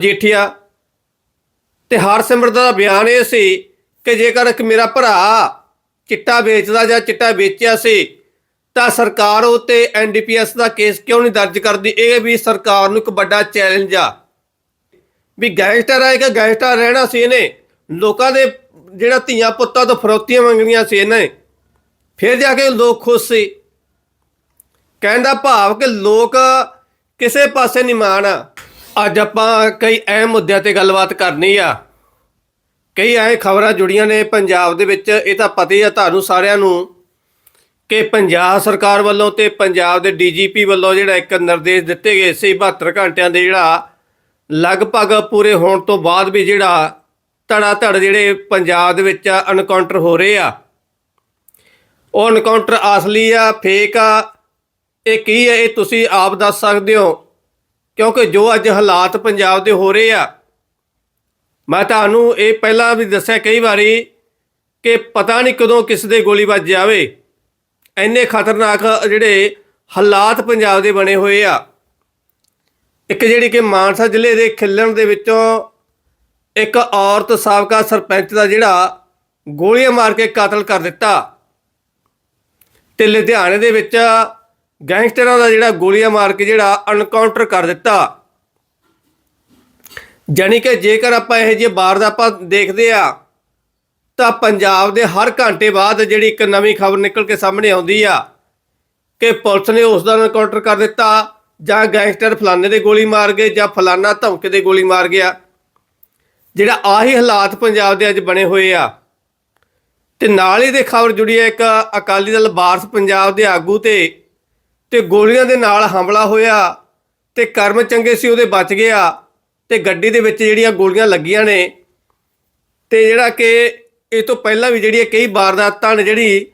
ਜੀਠੀਆ, ਤੇ ਹਰਸਿਮਰਤ ਦਾ ਬਿਆਨ ਇਹ ਸੀ ਕਿ ਜੇਕਰ ਇੱਕ ਮੇਰਾ ਭਰਾ ਚਿੱਟਾ ਵੇਚਦਾ ਜਾਂ ਚਿੱਟਾ ਵੇਚਿਆ ਸੀ, ਤਾਂ ਸਰਕਾਰ ਉਹ ਤੇ ਐਨਡੀਪੀਐਸ ਦਾ ਕੇਸ ਕਿਉਂ ਨਹੀਂ ਦਰਜ ਕਰਦੀ? ਇਹ ਵੀ ਸਰਕਾਰ ਨੂੰ ਇੱਕ ਵੱਡਾ ਚੈਲੰਜ ਆ। ਵੀ ਗੈਂਗਸਟਰ ਆਏਗਾ ਗੈਂਗਸਟਰ ਰਹਿਣਾ ਸੀ ਇਹਨੇ। ਲੋਕਾਂ ਦੇ ਜਿਹੜਾ ਧੀਆਂ ਪੁੱਤਾਂ ਤੋਂ ਫਰੋਤੀਆਂ ਮੰਗਣੀਆਂ ਸੀ ਇਹਨੇ। ਫਿਰ ਜਾ ਕੇ ਲੋਕ ਖੁਸ਼ ਸੀ। ਕਹਿੰਦਾ ਭਾਵ ਕਿ ਲੋਕ ਕਿਸੇ ਪਾਸੇ ਨਹੀਂ ਮਾਣ ਅੱਜ ਆਪਾਂ ਕਈ ਅਹਿਮ ਮੁੱਦਿਆਂ ਤੇ ਗੱਲਬਾਤ ਕਰਨੀ ਆ। ਕਈ ਐ ਖਬਰਾਂ ਜੁੜੀਆਂ ਨੇ ਪੰਜਾਬ ਦੇ ਵਿੱਚ, ਇਹ ਤਾਂ ਪਤਾ ਹੀ ਆ ਤੁਹਾਨੂੰ ਸਾਰਿਆਂ ਨੂੰ ਕਿ ਪੰਜਾਬ ਸਰਕਾਰ ਵੱਲੋਂ ਤੇ ਪੰਜਾਬ ਦੇ ਡੀਜੀਪੀ ਵੱਲੋਂ ਜਿਹੜਾ ਇੱਕ ਨਿਰਦੇਸ਼ ਦਿੱਤੇ ਗਏ ਸੀ 72 ਘੰਟਿਆਂ ਦੇ ਜਿਹੜਾ ਲਗਭਗ ਪੂਰੇ ਹੋਣ ਤੋਂ ਬਾਅਦ ਵੀ ਜਿਹੜਾ ਧੜਾ ਧੜ ਜਿਹੜੇ ਪੰਜਾਬ ਦੇ ਵਿੱਚ ਐਨਕਾਊਂਟਰ ਹੋ ਰਹੇ ਆ। ਉਹ ਐਨਕਾਊਂਟਰ ਅਸਲੀ ਆ, ਫੇਕ ਆ। ਇਹ ਕੀ ਹੈ? ਇਹ ਤੁਸੀਂ ਆਪ ਦੱਸ ਸਕਦੇ ਹੋ। ਕਿਉਂਕਿ ਜੋ ਅੱਜ ਹਾਲਾਤ ਪੰਜਾਬ ਦੇ ਹੋ ਰਹੇ ਆ, ਮੈਂ ਤੁਹਾਨੂੰ ਇਹ ਪਹਿਲਾਂ ਵੀ ਦੱਸਿਆ ਕਈ ਵਾਰੀ ਕਿ ਪਤਾ ਨਹੀਂ ਕਦੋਂ ਕਿਸ ਦੇ ਗੋਲੀ ਵੱਜ ਜਾਵੇ। ਇੰਨੇ ਖਤਰਨਾਕ ਜਿਹੜੇ ਹਾਲਾਤ ਪੰਜਾਬ ਦੇ ਬਣੇ ਹੋਏ ਆ। ਇੱਕ ਜਿਹੜੀ ਕਿ ਮਾਨਸਾ ਜ਼ਿਲ੍ਹੇ ਦੇ ਖਿੱਲਣ ਦੇ ਵਿੱਚੋਂ ਇੱਕ ਔਰਤ ਸਾਬਕਾ ਸਰਪੰਚ ਦਾ ਜਿਹੜਾ ਗੋਲੀਆਂ ਮਾਰ ਕੇ ਕਤਲ ਕਰ ਦਿੱਤਾ। ਤੇ ਲੁਧਿਆਣੇ ਦੇ ਵਿੱਚ ਗੈਂਗਸਟਰਾਂ ਦਾ ਜਿਹੜਾ ਗੋਲੀਆਂ ਮਾਰ ਕੇ ਜਿਹੜਾ ਅਨਕਾਊਂਟਰ ਕਰ ਦਿੱਤਾ। ਜਾਣੀ ਕਿ ਜੇਕਰ ਆਪਾਂ ਇਹ ਜਿਹੇ ਬਾਰ ਆਪਾਂ ਦੇਖਦੇ ਆ, ਤਾਂ ਪੰਜਾਬ ਦੇ ਹਰ ਘੰਟੇ ਬਾਅਦ ਜਿਹੜੀ ਇੱਕ ਨਵੀਂ ਖਬਰ ਨਿਕਲ ਕੇ ਸਾਹਮਣੇ ਆਉਂਦੀ ਆ ਕਿ ਪੁਲਿਸ ਨੇ ਉਸ ਦਾ ਐਨਕਾਊਂਟਰ ਕਰ ਦਿੱਤਾ ਜਾਂ ਗੈਂਗਸਟਰ ਫਲਾਣੇ ਦੇ ਗੋਲੀ ਮਾਰ ਗਏ ਜਾਂ ਫਲਾਣਾ ਧਮਕੇ ਦੇ ਗੋਲੀ ਮਾਰ ਗਿਆ। ਜਿਹੜਾ ਆਹੀ ਹਾਲਾਤ ਪੰਜਾਬ ਦੇ ਅੱਜ ਬਣੇ ਹੋਏ ਆ। ਤੇ ਨਾਲ ਹੀ ਦੇ ਖਬਰ ਜੁੜੀ ਹੈ ਇੱਕ ਅਕਾਲੀ ਦਲ ਵਾਰਸ ਪੰਜਾਬ ਦੇ ਆਗੂ ਤੇ ਤੇ ਗੋਲੀਆਂ ਦੇ ਨਾਲ ਹਮਲਾ ਹੋਇਆ ਤੇ ਕਰਮ ਚੰਗੇ ਸੀ, ਉਹਦੇ ਬਚ ਗਿਆ ਤੇ ਗੱਡੀ ਦੇ ਵਿੱਚ ਜਿਹੜੀਆਂ ਗੋਲੀਆਂ ਲੱਗੀਆਂ ਨੇ ਤੇ ਜਿਹੜਾ ਕਿ ਇਹ ਤੋਂ ਪਹਿਲਾਂ ਵੀ ਜਿਹੜੀਆਂ ਕਈ ਵਾਰਦਾਤਾਂ ਨੇ ਜਿਹੜੀ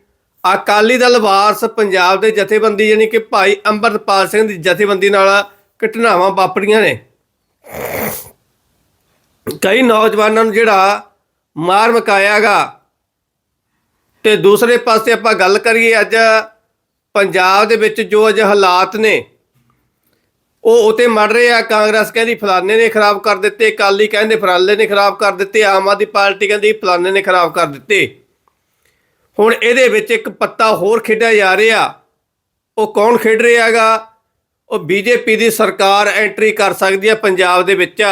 ਅਕਾਲੀ ਦਲ ਵਾਰਸ ਪੰਜਾਬ ਦੇ ਜਥੇਬੰਦੀ ਯਾਨੀ ਕਿ ਭਾਈ ਅੰਮ੍ਰਿਤਪਾਲ ਸਿੰਘ ਦੀ ਜਥੇਬੰਦੀ ਨਾਲ ਘਟਨਾਵਾਂ ਵਾਪਰੀਆਂ ਨੇ। ਕਈ ਨੌਜਵਾਨਾਂ ਨੂੰ ਜਿਹੜਾ ਮਾਰ ਮਕਾਇਆਗਾ ਤੇ ਦੂਸਰੇ ਪਾਸੇ ਆਪਾਂ ਗੱਲ ਕਰੀਏ ਅੱਜ ਪੰਜਾਬ ਦੇ ਵਿੱਚ ਜੋ ਅੱਜ ਹਾਲਾਤ ਨੇ, ਉਹ ਉਤੇ ਮੜ ਰਹੇ ਆ। ਕਾਂਗਰਸ ਕਹਿੰਦੀ ਫਲਾਣੇ ਨੇ ਖਰਾਬ ਕਰ ਦਿੱਤੇ, ਅਕਾਲੀ ਕਹਿੰਦੇ ਫਲਾਣੇ ਨੇ ਖਰਾਬ ਕਰ ਦਿੱਤੇ, ਆਮ ਆਦਮੀ ਪਾਰਟੀ ਕਹਿੰਦੀ ਫਲਾਣੇ ਨੇ ਖਰਾਬ ਕਰ ਦਿੱਤੇ। ਹੁਣ ਇਹਦੇ ਵਿੱਚ ਇੱਕ ਪੱਤਾ ਹੋਰ ਖੇਡਿਆ ਜਾ ਰਿਹਾ। ਉਹ ਕੌਣ ਖੇਡ ਰਿਹਾ ਹੈਗਾ? ਉਹ ਬੀਜੇਪੀ ਦੀ ਸਰਕਾਰ ਐਂਟਰੀ ਕਰ ਸਕਦੀ ਹੈ ਪੰਜਾਬ ਦੇ ਵਿੱਚ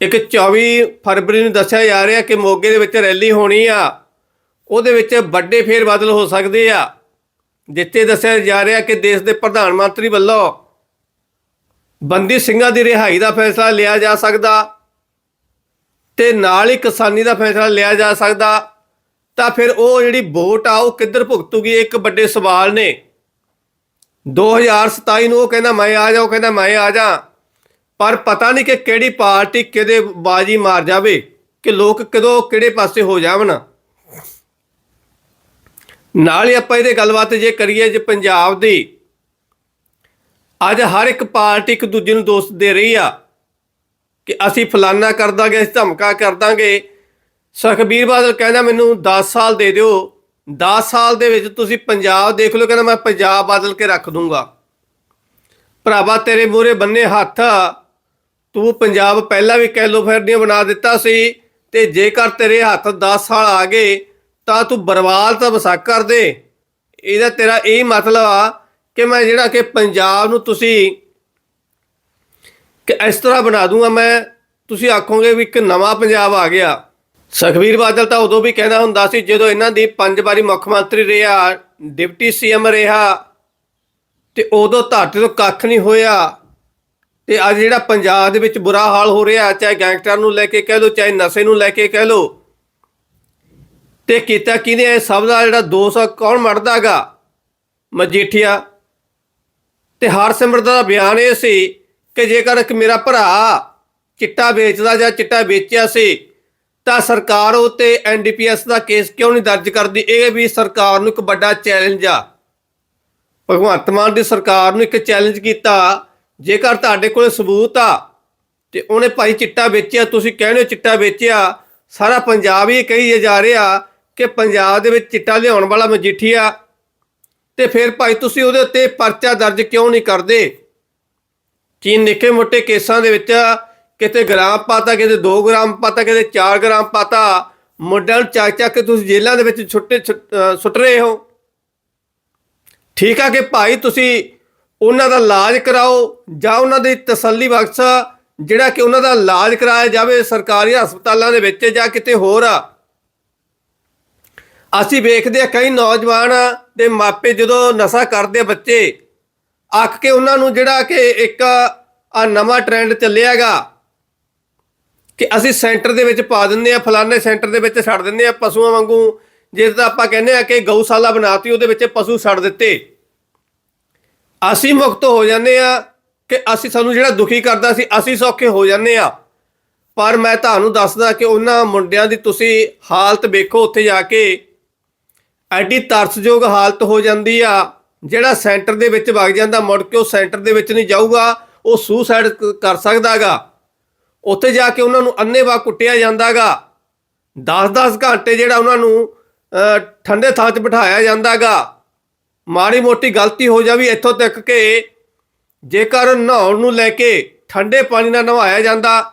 ਇੱਕ 24 ਫਰਵਰੀ ਨੂੰ ਦੱਸਿਆ ਜਾ ਰਿਹਾ ਕਿ ਮੋਗੇ ਦੇ ਵਿੱਚ ਰੈਲੀ ਹੋਣੀ ਆ। ਉਹਦੇ ਵਿੱਚ ਵੱਡੇ ਫੇਰ ਬਦਲ ਹੋ ਸਕਦੇ ਆ। ਜਿੱਥੇ ਦੱਸਿਆ ਜਾ ਰਿਹਾ ਕਿ ਦੇਸ਼ ਦੇ ਪ੍ਰਧਾਨ ਮੰਤਰੀ ਵੱਲੋਂ ਬੰਦੀ ਸਿੰਘਾਂ ਦੀ ਰਿਹਾਈ ਦਾ ਫੈਸਲਾ ਲਿਆ ਜਾ ਸਕਦਾ ਤੇ ਨਾਲ ਹੀ ਕਿਸਾਨੀ ਦਾ ਫੈਸਲਾ ਲਿਆ ਜਾ ਸਕਦਾ, ਤਾਂ ਫਿਰ ਉਹ ਜਿਹੜੀ ਵੋਟ ਆ, ਉਹ ਕਿੱਧਰ ਭੁਗਤੂਗੀ? ਇੱਕ ਵੱਡੇ ਸਵਾਲ ਨੇ। 2027 ਨੂੰ ਉਹ ਕਹਿੰਦਾ, ਮੈਂ ਆ ਜਾ। ਉਹ ਕਹਿੰਦਾ, ਮੈਂ ਆ ਜਾ। ਪਰ ਪਤਾ ਨਹੀਂ ਕਿ ਕਿਹੜੀ ਪਾਰਟੀ ਕਿਹਦੇ ਬਾਜੀ ਮਾਰ ਜਾਵੇ, ਕਿ ਲੋਕ ਕਦੋਂ ਕਿਹੜੇ ਪਾਸੇ ਹੋ ਜਾਵਣ। ਨਾਲ ਹੀ ਆਪਾਂ ਇਹਦੇ ਗੱਲਬਾਤ ਜੇ ਕਰੀਏ ਜੇ ਪੰਜਾਬ ਦੀ, ਅੱਜ ਹਰ ਇੱਕ ਪਾਰਟੀ ਇੱਕ ਦੂਜੇ ਨੂੰ ਦੋਸਤ ਦੇ ਰਹੀ ਆ ਕਿ ਅਸੀਂ ਫਲਾਨਾ ਕਰ ਦਾਂਗੇ, ਅਸੀਂ ਧਮਕਾ ਕਰ ਦਾਂਗੇ। ਸੁਖਬੀਰ ਬਾਦਲ ਕਹਿੰਦਾ ਮੈਨੂੰ 10 ਸਾਲ ਦੇ ਦਿਓ। 10 ਸਾਲ ਦੇ ਵਿੱਚ ਤੁਸੀਂ ਪੰਜਾਬ ਦੇਖ ਲਓ, ਕਹਿੰਦਾ ਮੈਂ ਪੰਜਾਬ ਬਦਲ ਕੇ ਰੱਖ ਦੂੰਗਾ। ਭਰਾਵਾ ਤੇਰੇ ਮੂਹਰੇ ਬੰਨੇ ਹੱਥ ਤੂੰ ਪੰਜਾਬ ਪਹਿਲਾਂ ਵੀ ਕੈਲੋ ਫੈਰਨੀਆਂ ਬਣਾ ਦਿੱਤਾ ਸੀ। ਤੇ ਜੇਕਰ ਤੇਰੇ ਹੱਥ 10 ਸਾਲ ਆ ਗਏ ਤਾਂ ਤੂੰ ਬਰਬਾਦ ਤਾਂ ਵਸਾ ਕਰ ਦੇ। ਇਹਦਾ ਤੇਰਾ ਇਹ ਮਤਲਬ ਆ ਕਿ ਮੈਂ ਜਿਹੜਾ ਕਿ ਪੰਜਾਬ ਨੂੰ ਤੁਸੀਂ ਕਿ ਇਸ ਤਰ੍ਹਾਂ ਬਣਾ ਦੂੰਗਾ। ਮੈਂ, ਤੁਸੀਂ ਆਖੋਗੇ ਵੀ ਇੱਕ ਨਵਾਂ ਪੰਜਾਬ ਆ ਗਿਆ। ਸੁਖਬੀਰ ਬਾਦਲ ਤਾਂ ਉਦੋਂ ਵੀ ਕਹਿੰਦਾ ਹੁੰਦਾ ਸੀ, ਜਦੋਂ ਇਹਨਾਂ ਦੀ ਪੰਜ ਵਾਰੀ ਮੁੱਖ ਮੰਤਰੀ ਰਿਹਾ, ਡਿਪਟੀ ਸੀਐਮ ਰਿਹਾ, ਤੇ ਉਦੋਂ ਧਰਤੀ ਤੋਂ ਕੱਖ ਨਹੀਂ ਹੋਇਆ। ਤੇ ਅੱਜ ਜਿਹੜਾ ਪੰਜਾਬ ਦੇ ਵਿੱਚ ਬੁਰਾ ਹਾਲ ਹੋ ਰਿਹਾ, ਚਾਹੇ ਗੈਂਗਸਟਰ ਨੂੰ ਲੈ ਕੇ ਕਹਿ ਲਓ, ਚਾਹੇ ਨਸ਼ੇ ਨੂੰ ਲੈ ਕੇ ਕਹਿ ਲਓ ਤੇ ਕੀਤਾ ਕਿਹਨੇ? ਇਹ ਸਭ ਦਾ ਜਿਹੜਾ ਦੋਸ਼ ਆ, ਕੌਣ ਮੜਦਾਗਾ ਮਜੀਠੀਆ। ਤੇ ਹਰਸਿਮਰਤ ਦਾ ਬਿਆਨ ਇਹ ਸੀ ਕਿ ਜੇਕਰ ਇੱਕ ਮੇਰਾ ਭਰਾ ਚਿੱਟਾ ਵੇਚਦਾ ਜਾਂ ਚਿੱਟਾ ਵੇਚਿਆ ਸੀ, ਤਾਂ ਸਰਕਾਰ ਉਹ ਤੇ ਐਨਡੀਪੀਐਸ ਦਾ ਕੇਸ ਕਿਉਂ ਨਹੀਂ ਦਰਜ ਕਰਦੀ? ਇਹ ਵੀ ਸਰਕਾਰ ਨੂੰ ਇੱਕ ਵੱਡਾ ਚੈਲੰਜ ਆ। ਭਗਵੰਤ ਮਾਨ ਦੀ ਸਰਕਾਰ ਨੂੰ ਇੱਕ ਚੈਲੰਜ ਕੀਤਾ। ਜੇਕਰ ਤੁਹਾਡੇ ਕੋਲ ਸਬੂਤ ਆ ਤੇ ਉਹਨੇ ਭਾਈ ਚਿੱਟਾ ਵੇਚਿਆ, ਤੁਸੀਂ ਕਹਿੰਦੇ ਹੋ ਚਿੱਟਾ ਵੇਚਿਆ, ਸਾਰਾ ਪੰਜਾਬ ਹੀ ਕਹੀ ਜਾ ਰਿਹਾ ਕਿ ਪੰਜਾਬ ਦੇ ਵਿੱਚ ਚਿੱਟਾ ਲਿਆਉਣ ਵਾਲਾ ਮਜੀਠੀਆ ਤੇ ਫਿਰ ਭਾਈ ਤੁਸੀਂ ਉਹਦੇ ਉੱਤੇ ਪਰਚਾ ਦਰਜ ਕਿਉਂ ਨਹੀਂ ਕਰਦੇ? ਕਿ ਨਿੱਕੇ ਮੋਟੇ ਕੇਸਾਂ ਦੇ ਵਿੱਚ ਕਿਤੇ ਗ੍ਰਾਮ ਪਾਤਾ, ਕਿਤੇ 2 ਗ੍ਰਾਮ ਪਾਤਾ, ਕਿਤੇ 4 ਗ੍ਰਾਮ ਪਾਤਾ। ਮੁੰਡਿਆਂ ਨੂੰ ਚੱਕ ਚੱਕ ਕੇ ਤੁਸੀਂ ਜੇਲ੍ਹਾਂ ਦੇ ਵਿੱਚ ਛੁੱਟੇ, ਛੁੱਟ- ਸੁੱਟ ਰਹੇ ਹੋ। ਠੀਕ ਆ ਕਿ ਭਾਈ ਤੁਸੀਂ ਉਹਨਾਂ ਦਾ ਇਲਾਜ ਕਰਾਓ ਜਾਂ ਉਹਨਾਂ ਦੀ ਤਸੱਲੀ ਬਖਸ਼, ਜਿਹੜਾ ਕਿ ਉਹਨਾਂ ਦਾ ਇਲਾਜ ਕਰਾਇਆ ਜਾਵੇ ਸਰਕਾਰੀ ਹਸਪਤਾਲਾਂ ਦੇ ਵਿੱਚ ਜਾਂ ਕਿਤੇ ਹੋਰ ਆ। ਅਸੀਂ ਵੇਖਦੇ ਆ ਕਈ ਨੌਜਵਾਨ ਦੇ ਮਾਪੇ ਜਦੋਂ ਨਸ਼ਾ ਕਰਦੇ ਬੱਚੇ, ਆਖ ਕੇ ਉਹਨਾਂ ਨੂੰ ਜਿਹੜਾ ਕਿ ਇੱਕ ਆ ਨਵਾਂ ਟ੍ਰੈਂਡ ਚੱਲਿਆਗਾ ਕਿ ਅਸੀਂ ਸੈਂਟਰ ਦੇ ਵਿੱਚ ਪਾ ਦਿੰਦੇ ਆ ਫਲਾਣੇ ਸੈਂਟਰ ਦੇ ਵਿੱਚ ਛੱਡ ਦਿੰਦੇ ਆ ਪਸ਼ੂਆਂ ਵਾਂਗੂ, ਜਿਸ ਦਾ ਆਪਾਂ ਕਹਿੰਦੇ ਆ ਕਿ ਗਊਸ਼ਾਲਾ ਬਣਾਤੀ, ਉਹਦੇ ਵਿੱਚ ਪਸ਼ੂ ਛੱਡ ਦਿੱਤੇ। ਅਸੀਂ ਮੁਕਤ ਹੋ ਜਾਂਦੇ ਆ ਕਿ ਅਸੀਂ ਸਾਨੂੰ ਜਿਹੜਾ ਦੁਖੀ ਕਰਦਾ ਸੀ, ਅਸੀਂ ਸੌਖੇ ਹੋ ਜਾਂਦੇ ਆ ਪਰ ਮੈਂ ਤੁਹਾਨੂੰ ਦੱਸਦਾ ਕਿ ਉਹਨਾਂ ਮੁੰਡਿਆਂ ਦੀ ਤੁਸੀਂ ਹਾਲਤ ਵੇਖੋ ਉੱਥੇ ਜਾ ਕੇ ਐਡੀ ਤਰਸਯੋਗ ਹਾਲਤ ਹੋ ਜਾਂਦੀ ਆ, ਜਿਹੜਾ ਸੈਂਟਰ ਦੇ ਵਿੱਚ ਵਗ ਜਾਂਦਾ, ਮੁੜ ਕੇ ਉਹ ਸੈਂਟਰ ਦੇ ਵਿੱਚ ਨਹੀਂ ਜਾਊਗਾ, ਉਹ ਸੁਸਾਈਡ ਕਰ ਸਕਦਾਗਾ। ਉੱਥੇ ਜਾ ਕੇ ਉਹਨਾਂ ਨੂੰ ਅੰਨੇਵਾਹ ਕੁੱਟਿਆ ਜਾਂਦਾਗਾ। 10-10 ਘੰਟੇ ਜਿਹੜਾ ਉਹਨਾਂ ਨੂੰ ਠੰਡੇ ਥਾਂ 'ਚ ਬਿਠਾਇਆ ਜਾਂਦਾਗਾ। ਮਾੜੀ ਮੋਟੀ ਗਲਤੀ ਹੋ ਜਾਵੇ ਇੱਥੋਂ ਤੱਕ ਕਿ ਜੇਕਰ ਨਹਾਉਣ ਨੂੰ ਲੈ ਕੇ ਠੰਡੇ ਪਾਣੀ ਨਾਲ ਨਹਾਇਆ ਜਾਂਦਾ,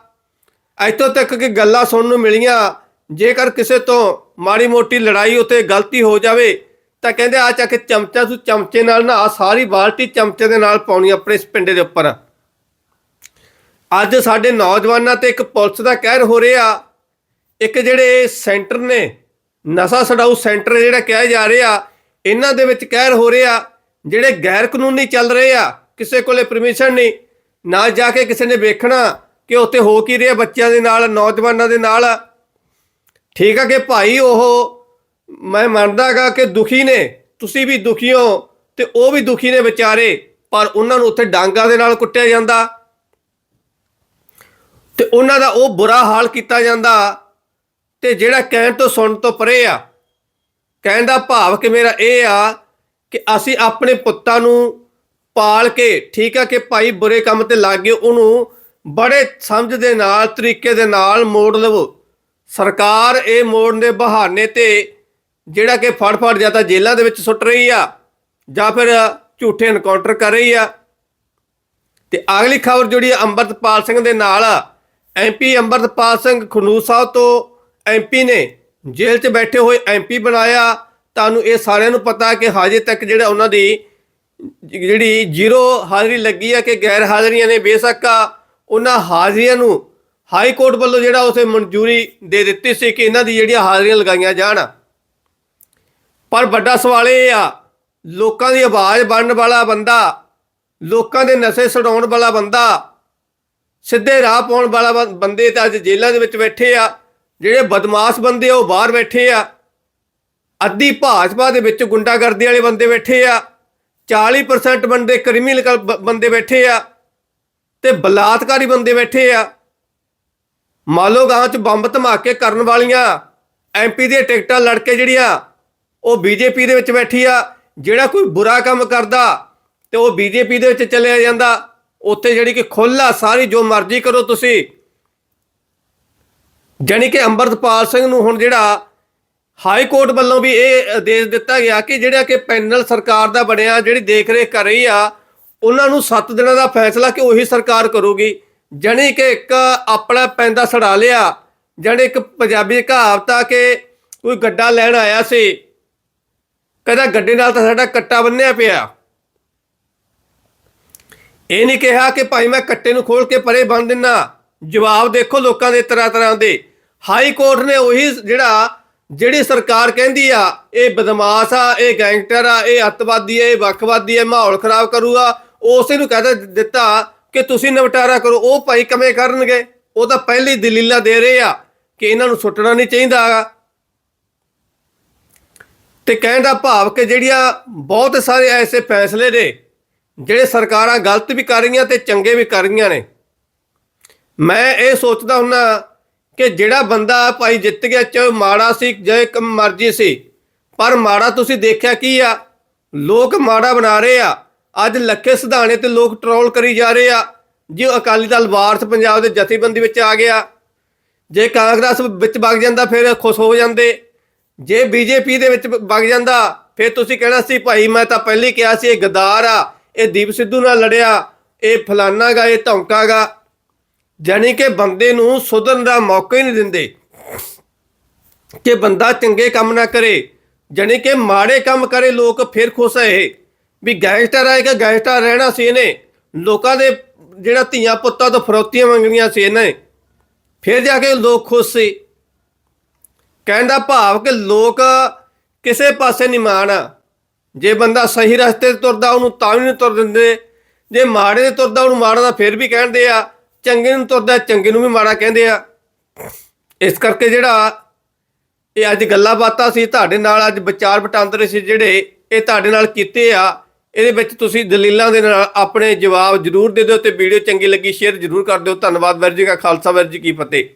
ਇੱਥੋਂ ਤੱਕ ਕਿ ਗੱਲਾਂ ਸੁਣਨ ਨੂੰ ਮਿਲੀਆਂ ਜੇਕਰ ਕਿਸੇ ਤੋਂ ਮਾੜੀ ਮੋਟੀ ਲੜਾਈ ਉਤੇ ਗਲਤੀ ਹੋ ਜਾਵੇ, ਤਾਂ ਕਹਿੰਦੇ ਆ ਚੱਕ ਚਮਚਾ ਤੂੰ ਚਮਚੇ ਨਾਲ ਨਾ ਨਹਾ, ਸਾਰੀ ਬਾਲਟੀ ਚਮਚੇ ਦੇ ਨਾਲ ਪਾਉਣੀ ਆਪਣੇ ਇਸ ਪਿੰਡੇ ਦੇ ਉੱਪਰ। ਅੱਜ ਸਾਡੇ ਨੌਜਵਾਨਾਂ ਤੇ ਇੱਕ ਪੁਲਿਸ ਦਾ ਕਹਿਰ ਹੋ ਰਿਹਾ। ਇੱਕ ਜਿਹੜੇ ਸੈਂਟਰ ਨੇ, ਨਸ਼ਾ ਛਡਾਊ ਸੈਂਟਰ ਜਿਹੜਾ ਕਿਹਾ ਜਾ ਰਿਹਾ, ਇਹਨਾਂ ਦੇ ਵਿੱਚ ਕਹਿਰ ਹੋ ਰਿਹਾ, ਜਿਹੜੇ ਗੈਰ ਕਾਨੂੰਨੀ ਚੱਲ ਰਹੇ ਆ, ਕਿਸੇ ਕੋਲੇ ਪਰਮਿਸ਼ਨ ਨਹੀਂ ਨਾ ਜਾ ਕੇ ਕਿਸੇ ਨੇ ਵੇਖਣਾ ਕਿ ਉੱਥੇ ਹੋ ਕੀ ਰਿਹਾ ਬੱਚਿਆਂ ਦੇ ਨਾਲ, ਨੌਜਵਾਨਾਂ ਦੇ ਨਾਲ। ਠੀਕ ਆ ਕਿ ਭਾਈ ਉਹ, ਮੈਂ ਮੰਨਦਾਗਾ ਕਿ ਦੁਖੀ ਨੇ, ਤੁਸੀਂ ਵੀ ਦੁਖੀ ਹੋ ਤੇ ਉਹ ਵੀ ਦੁਖੀ ਨੇ ਵਿਚਾਰੇ, ਪਰ ਉਹਨਾਂ ਨੂੰ ਉੱਥੇ ਡਾਂਗਾ ਦੇ ਨਾਲ ਕੁੱਟਿਆ ਜਾਂਦਾ। ਤੇ ਉਹਨਾਂ ਦਾ ਉਹ ਬੁਰਾ ਹਾਲ ਕੀਤਾ ਜਾਂਦਾ ਤੇ ਜਿਹੜਾ ਕਹਿਣ ਤੋਂ ਸੁਣਨ ਤੋਂ ਪਰੇ ਆ, ਕਹਿਣ ਦਾ ਭਾਵ ਕਿ ਮੇਰਾ ਇਹ ਆ ਕਿ ਅਸੀਂ ਆਪਣੇ ਪੁੱਤਾਂ ਨੂੰ ਪਾਲ ਕੇ, ਠੀਕ ਆ ਕਿ ਭਾਈ ਬੁਰੇ ਕੰਮ ਤੇ ਲੱਗ ਗਏ, ਉਹਨੂੰ ਬੜੇ ਸਮਝ ਦੇ ਨਾਲ, ਤਰੀਕੇ ਦੇ ਨਾਲ ਮੋੜ ਲਵੋ। ਸਰਕਾਰ ਇਹ ਮੋੜ ਦੇ ਬਹਾਨੇ ਤੇ ਜਿਹੜਾ ਕਿ ਫੜ ਫੜ ਜਾਂ ਤਾਂ ਜੇਲ੍ਹਾਂ ਦੇ ਵਿੱਚ ਸੁੱਟ ਰਹੀ ਆ, ਜਾਂ ਫਿਰ ਝੂਠੇ ਐਨਕਾਊਂਟਰ ਕਰ ਰਹੀ ਆ। ਤੇ ਅਗਲੀ ਖਬਰ ਜਿਹੜੀ ਹੈ ਅੰਮ੍ਰਿਤਪਾਲ ਸਿੰਘ ਦੇ ਨਾਲ ਐਮਪੀ ਅੰਮ੍ਰਿਤਪਾਲ ਸਿੰਘ ਖਨੂਰ ਸਾਹਿਬ ਤੋਂ ਐਮਪੀ ਨੇ ਜੇਲ੍ਹ 'ਚ ਬੈਠੇ ਹੋਏ ਐਮਪੀ ਬਣਾਇਆ। ਤੁਹਾਨੂੰ ਇਹ ਸਾਰਿਆਂ ਨੂੰ ਪਤਾ ਕਿ ਹਾਜੇ ਤੱਕ ਜਿਹੜਾ ਉਹਨਾਂ ਦੀ ਜਿਹੜੀ ਜ਼ੀਰੋ ਹਾਜ਼ਰੀ ਲੱਗੀ ਆ ਕਿ ਗੈਰ ਹਾਜ਼ਰੀਆਂ ਨੇ ਬੇਸ਼ੱਕ ਆ, ਉਹਨਾਂ ਹਾਜ਼ਰੀਆਂ ਨੂੰ ਹਾਈ ਕੋਰਟ ਵੱਲੋਂ ਜਿਹੜਾ ਉਸੇ ਮਨਜ਼ੂਰੀ ਦੇ ਦਿੱਤੀ ਸੀ ਕਿ ਇਹਨਾਂ ਦੀ ਜਿਹੜੀਆਂ ਹਾਜ਼ਰੀਆਂ ਲਗਾਈਆਂ ਜਾਣ। ਪਰ ਵੱਡਾ ਸਵਾਲ ਇਹ ਆ, ਲੋਕਾਂ ਦੀ ਆਵਾਜ਼ ਬਣਨ ਵਾਲਾ ਬੰਦਾ, ਲੋਕਾਂ ਦੇ ਨਸ਼ੇ ਛਡਾਉਣ ਵਾਲਾ ਬੰਦਾ, ਸਿੱਧੇ ਰਾਹ ਪਾਉਣ ਵਾਲਾ ਬੰ- ਬੰਦੇ ਤਾਂ ਅੱਜ ਜੇਲ੍ਹਾਂ ਦੇ ਵਿੱਚ ਬੈਠੇ ਆ, ਜਿਹੜੇ ਬਦਮਾਸ਼ ਬੰਦੇ ਆ, ਉਹ ਬਾਹਰ ਬੈਠੇ ਆ। ਅੱਧੀ ਭਾਜਪਾ ਦੇ ਵਿੱਚ ਗੁੰਡਾਗਰਦੀ ਵਾਲੇ ਬੰਦੇ ਬੈਠੇ ਆ 40% ਬੰਦੇ ਕ੍ਰਿਮੀਨਲ ਬੰਦੇ ਬੈਠੇ ਆ, ਤੇ ਬਲਾਤਕਾਰੀ ਬੰਦੇ ਬੈਠੇ ਆ। ਮਾਲੋ ਗਾਂ ਚ ਬੰਬ ਧਮਾਕੇ ਕਰਨ ਵਾਲੀਆਂ ਐਮਪੀ ਦੀਆਂ ਟਿਕਟਾਂ ਲੜ ਕੇ ਜਿਹੜੀਆਂ, ਉਹ ਬੀਜੇਪੀ ਦੇ ਵਿੱਚ ਬੈਠੀ ਆ, ਜਿਹੜਾ ਕੋਈ ਬੁਰਾ ਕੰਮ ਕਰਦਾ ਤੇ ਉਹ ਬੀਜੇਪੀ ਦੇ ਵਿੱਚ ਚਲਿਆ ਜਾਂਦਾ, ਉੱਥੇ ਜਿਹੜੀ ਕਿ ਖੁੱਲਾ ਸਾਰੀ, ਜੋ ਮਰਜ਼ੀ ਕਰੋ ਤੁਸੀਂ। ਜਾਣੀ ਕਿ ਅੰਮ੍ਰਿਤਪਾਲ ਸਿੰਘ ਨੂੰ ਹੁਣ ਜਿਹੜਾ ਹਾਈ ਕੋਰਟ ਵੱਲੋਂ ਵੀ ਇਹ ਆਦੇਸ਼ ਦਿੱਤਾ ਗਿਆ ਕਿ ਜਿਹੜਾ ਕਿ ਪੈਨਲ ਸਰਕਾਰ ਦਾ ਬਣਿਆ, ਜਿਹੜੀ ਦੇਖ ਰੇਖ ਕਰ ਰਹੀ ਆ, ਉਹਨਾਂ ਨੂੰ 7 ਦਿਨਾਂ ਦਾ ਫੈਸਲਾ ਕਿ ਉਹੀ ਸਰਕਾਰ ਕਰੂਗੀ। ਜਾਣੀ ਕਿ ਇੱਕ ਆਪਣਾ ਪੈਂਦਾ ਸੜਾ ਲਿਆ, ਜਾਣੀ ਇੱਕ ਪੰਜਾਬੀ ਕਹਾਵਤ ਆ ਕਿ ਕੋਈ ਗੱਡਾ ਲੈਣ ਆਇਆ ਸੀ, ਕਹਿੰਦਾ ਗੱਡੇ ਨਾਲ ਤਾਂ ਸਾਡਾ ਕੱਟਾ ਬੰਨਿਆ ਪਿਆ। ਇਹ ਨਹੀਂ ਕਿਹਾ ਕਿ ਭਾਈ ਮੈਂ ਕੱਟੇ ਨੂੰ ਖੋਲ ਕੇ ਪਰੇ ਬੰਨ ਦਿੰਨਾ। ਜਵਾਬ ਦੇਖੋ ਲੋਕਾਂ ਦੇ ਤਰ੍ਹਾਂ ਤਰ੍ਹਾਂ ਦੇ। ਹਾਈ ਕੋਰਟ ਨੇ ਉਹੀ ਜਿਹੜਾ, ਜਿਹੜੀ ਸਰਕਾਰ ਕਹਿੰਦੀ ਆ, ਇਹ ਬਦਮਾਸ਼ ਆ, ਇਹ ਗੈਂਗਸਟਰ ਆ, ਇਹ ਅੱਤਵਾਦੀ ਆ, ਇਹ ਵੱਖਵਾਦੀ ਆ ਮਾਹੌਲ ਖਰਾਬ ਕਰੂਗਾ ਉਸੇ ਨੂੰ ਕਹਿ ਦਿੱਤਾ ਕਿ ਤੁਸੀਂ ਨਿਪਟਾਰਾ ਕਰੋ। ਉਹ ਭਾਈ ਕਮੇ ਕਰਨਗੇ? ਉਹ ਤਾਂ ਪਹਿਲੀ ਦਲੀਲਾਂ ਦੇ ਰਹੇ ਆ ਕਿ ਇਹਨਾਂ ਨੂੰ ਸੁੱਟਣਾ ਨਹੀਂ ਚਾਹੀਦਾ ਤੇ ਕਹਿਣ ਦਾ ਭਾਵ ਕਿ ਜਿਹੜੀਆਂ ਬਹੁਤ ਸਾਰੇ ਐਸੇ ਫੈਸਲੇ ਨੇ, ਜਿਹੜੇ ਸਰਕਾਰਾਂ ਗਲਤ ਵੀ ਕਰ ਰਹੀਆਂ ਤੇ ਚੰਗੇ ਵੀ ਕਰ ਰਹੀਆਂ ਨੇ। ਮੈਂ ਇਹ ਸੋਚਦਾ ਹੁੰਨਾ ਕਿ ਜਿਹੜਾ ਬੰਦਾ ਭਾਈ ਜਿੱਤ ਗਿਆ, ਚਾਹੇ ਮਾੜਾ ਸੀ ਜਾਂ ਇੱਕ ਮਰਜ਼ੀ ਸੀ, ਪਰ ਮਾੜਾ ਤੁਸੀਂ ਦੇਖਿਆ ਕੀ ਆ? ਲੋਕ ਮਾੜਾ ਬਣਾ ਰਹੇ ਆ। ਅੱਜ ਲੱਖੇ ਸਿਧਾਣੇ ਤੇ ਲੋਕ ਟਰੋਲ ਕਰੀ ਜਾ ਰਹੇ ਆ। ਜੇ ਅਕਾਲੀ ਦਲ ਵਾਰਸ ਪੰਜਾਬ ਦੇ ਜਥੇਬੰਦੀ ਵਿੱਚ ਆ ਗਿਆ। ਜੇ ਕਾਂਗਰਸ ਵਿੱਚ ਵਗ ਜਾਂਦਾ, ਫਿਰ ਖੁਸ਼ ਹੋ ਜਾਂਦੇ। ਜੇ ਬੀਜੇਪੀ ਦੇ ਵਿੱਚ ਵਗ ਜਾਂਦਾ, ਫਿਰ ਤੁਸੀਂ ਕਹਿਣਾ ਸੀ, ਭਾਈ, ਮੈਂ ਤਾਂ ਪਹਿਲੇ ਕਿਹਾ ਸੀ, ਇਹ ਗਦਾਰ ਆ, ਇਹ ਦੀਪ ਸਿੱਧੂ ਨਾਲ ਲੜਿਆ, ਇਹ ਫਲਾਨਾ ਗਾ, ਇਹ ਧੌਂਕਾ ਗਾ। ਜਾਣੀ ਕਿ ਬੰਦੇ ਨੂੰ ਸੁਧਰਨ ਦਾ ਮੌਕਾ ਹੀ ਨਹੀਂ ਦਿੰਦੇ। ਕਿ ਬੰਦਾ ਚੰਗੇ ਕੰਮ ਨਾ ਕਰੇ। ਜਾਣੀ ਕਿ ਮਾੜੇ ਕੰਮ ਕਰੇ, ਲੋਕ ਫਿਰ ਖੁਸ਼ ਹੈ ਇਹ। ਵੀ ਗੈਂਗਸਟਰ ਆਏਗਾ ਗੈਂਗਸਟਰ ਰਹਿਣਾ ਸੀ ਇਹਨੇ। ਲੋਕਾਂ ਦੇ ਜਿਹੜਾ ਧੀਆਂ ਪੁੱਤਾਂ ਤੋਂ ਫਰੋਤੀਆਂ ਮੰਗਣੀਆਂ ਸੀ ਇਹਨੇ। ਫਿਰ ਜਾ ਕੇ ਲੋਕ ਖੁਸ਼ ਸੀ। ਕਹਿੰਦਾ ਭਾਵ ਕਿ ਲੋਕ ਕਿਸੇ ਪਾਸੇ ਨਹੀਂ ਮਾਣਾ ਜੇ ਬੰਦਾ ਸਹੀ ਰਸਤੇ ਤੇ ਤੁਰਦਾ, ਉਹਨੂੰ ਤਾਂ ਵੀ ਨਹੀਂ ਤੁਰ ਦਿੰਦੇ। ਜੇ ਮਾੜੇ ਤੇ ਤੁਰਦਾ, ਉਹਨੂੰ ਮਾੜਾ ਦਾ ਫਿਰ ਵੀ ਕਹਿੰਦੇ ਆ। ਚੰਗੇ ਨੂੰ ਤੁਰਦਾ, ਚੰਗੇ ਨੂੰ ਵੀ ਮਾੜਾ ਕਹਿੰਦੇ ਆ। ਇਸ ਕਰਕੇ ਜਿਹੜਾ ਇਹ ਅੱਜ ਗੱਲਾਂ ਬਾਤਾਂ ਸੀ, ਤੁਹਾਡੇ ਨਾਲ ਅੱਜ ਵਿਚਾਰ ਵਟਾਂਦਰੇ ਸੀ ਜਿਹੜੇ ਇਹ ਤੁਹਾਡੇ ਨਾਲ ਕੀਤੇ ਆ। ਇਹਦੇ ਵਿੱਚ ਤੁਸੀਂ ਦਲੀਲਾਂ ਦੇ ਨਾਲ ਆਪਣੇ ਜਵਾਬ ਜਰੂਰ ਦੇ ਦਿਓ ਤੇ ਵੀਡੀਓ ਚੰਗੀ ਲੱਗੀ, ਸ਼ੇਅਰ ਜਰੂਰ ਕਰ ਦਿਓ। ਧੰਨਵਾਦ ਵੀਰ ਜੀ ਕਾ ਖਾਲਸਾ ਵੀਰ ਜੀ ਕੀ ਫਤਿਹ।